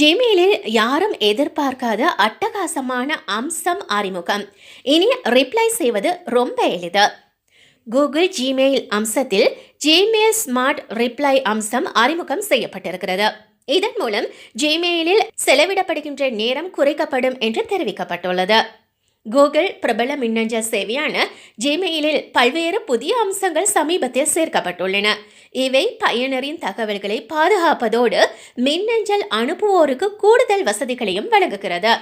ஜிமெயிலில் யாரும் எதிர்பார்க்காத அட்டகாசமான அம்சம் அறிமுகம். இனி ரிப்ளை செய்வது ரொம்ப எளிது. கூகுள் ஜிமெயில் அம்சத்தில் ஜிமெயில் ஸ்மார்ட் ரிப்ளை அம்சம் அறிமுகம் செய்யப்பட்டிருக்கிறது. இதன் மூலம் ஜிமெயிலில் செலவிடப்படுகின்ற நேரம் குறைக்கப்படும் என்று தெரிவிக்கப்பட்டுள்ளது. கூகுள் பிரபல மின்னஞ்சல் சேவையான ஜிமெயிலில் பல்வேறு புதிய அம்சங்கள் சமீபத்தில் சேர்க்கப்பட்டுள்ளன. இவை பயனரின் தகவல்களை பாதுகாப்பதோடு மின்னஞ்சல் அனுப்புவோருக்கு கூடுதல் வசதிகளையும் வழங்குகிறது.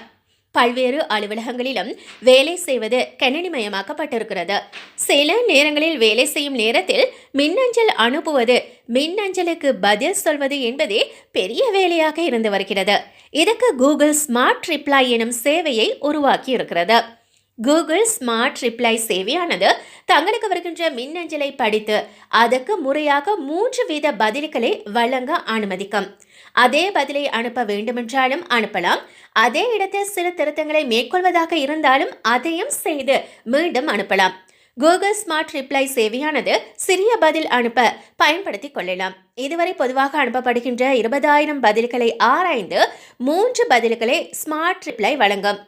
பல்வேறு அலுவலகங்களிலும் வேலை செய்வது கணினிமயமாக்கப்பட்டிருக்கிறது. சில நேரங்களில் வேலை செய்யும் நேரத்தில் மின்னஞ்சல் அனுப்புவது மின்னஞ்சலுக்கு பதில் சொல்வது என்பதே பெரிய வேலையாக இருந்து வருகிறது. இதுக்கு கூகுள் ஸ்மார்ட் ரிப்ளை எனும் சேவையை உருவாக்கி இருக்கிறது கூகுள் ஸ்மார்ட் ரிப்ளை சேவையானது தங்களுக்கு வருகின்ற மின்னஞ்சலை படித்து அதற்கு முறையாக மூன்று வீத பதில்களை வழங்க அனுமதிக்கும். அதே பதிலை அனுப்ப வேண்டுமென்றாலும் அனுப்பலாம். அதே இடத்தில் சில திருத்தங்களை மேற்கொள்வதாக இருந்தாலும் அதையும் செய்து மீண்டும் அனுப்பலாம். கூகுள் ஸ்மார்ட் ரிப்ளை சேவையானது சிறிய பதில் அனுப்ப பயன்படுத்திக் கொள்ளலாம். இதுவரை பொதுவாக அனுப்பப்படுகின்ற இருபதாயிரம் பதில்களை ஆராய்ந்து மூன்று பதில்களை ஸ்மார்ட் ரிப்ளை வழங்கும்.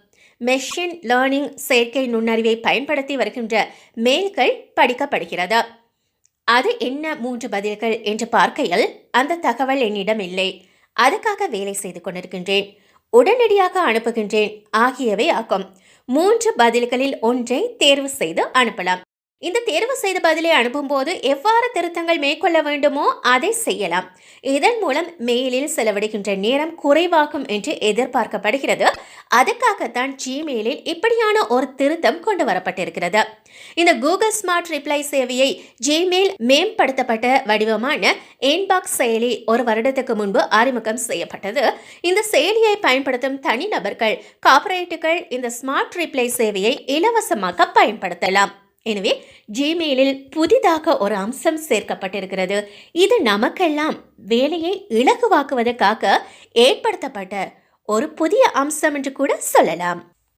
மெஷின் லேர்னிங் செயற்கை நுண்ணறிவை பயன்படுத்தி வருகின்ற மெயில்கள் படிக்கப்படுகிறது. அது என்ன மூன்று பதில்கள் என்று பார்க்கையில் அந்த தகவல் என்னிடம் இல்லை. அதுக்காக வேலை செய்து கொண்டிருக்கின்றேன். உடனடியாக அனுப்புகின்றேன். ஆகியவை ஆகும். மூன்று பதில்களில் ஒன்றை தேர்வு செய்து அனுப்பலாம். இந்த தேர்வு செய்த பதிலை அனுப்பும்போது எவ்வாறு திருத்தங்கள் மேற்கொள்ள வேண்டுமோ அதை செய்யலாம். இதன் மூலம் மெயிலில் செலவிடுகின்ற நேரம் குறைவாகும் என்று எதிர்பார்க்கப்படுகிறது. அதுக்காகத்தான் ஜிமெயிலில் இப்படியான ஒரு திருத்தம் கொண்டு வரப்பட்டிருக்கிறது. இந்த கூகுள் ஸ்மார்ட் ரிப்ளை சேவையை ஜிமெயில் மேம்படுத்தப்பட்ட வடிவமான இன்பாக்ஸ் செயலி ஒரு வருடத்துக்கு முன்பு அறிமுகம் செய்யப்பட்டது. இந்த செயலியை பயன்படுத்தும் தனிநபர்கள் கார்ப்பரேட்டுகள் இந்த ஸ்மார்ட் ரிப்ளை சேவையை இலவசமாக பயன்படுத்தலாம். எனவே ஜிமெயிலில் புதிதாக ஒரு அம்சம் சேர்க்கப்பட்டிருக்கிறது. இது நமக்கெல்லாம் வேலையை இலகுவாக்குவதற்காக ஏற்படுத்தப்பட்ட ஒரு புதிய அம்சம் என்று கூட சொல்லலாம்.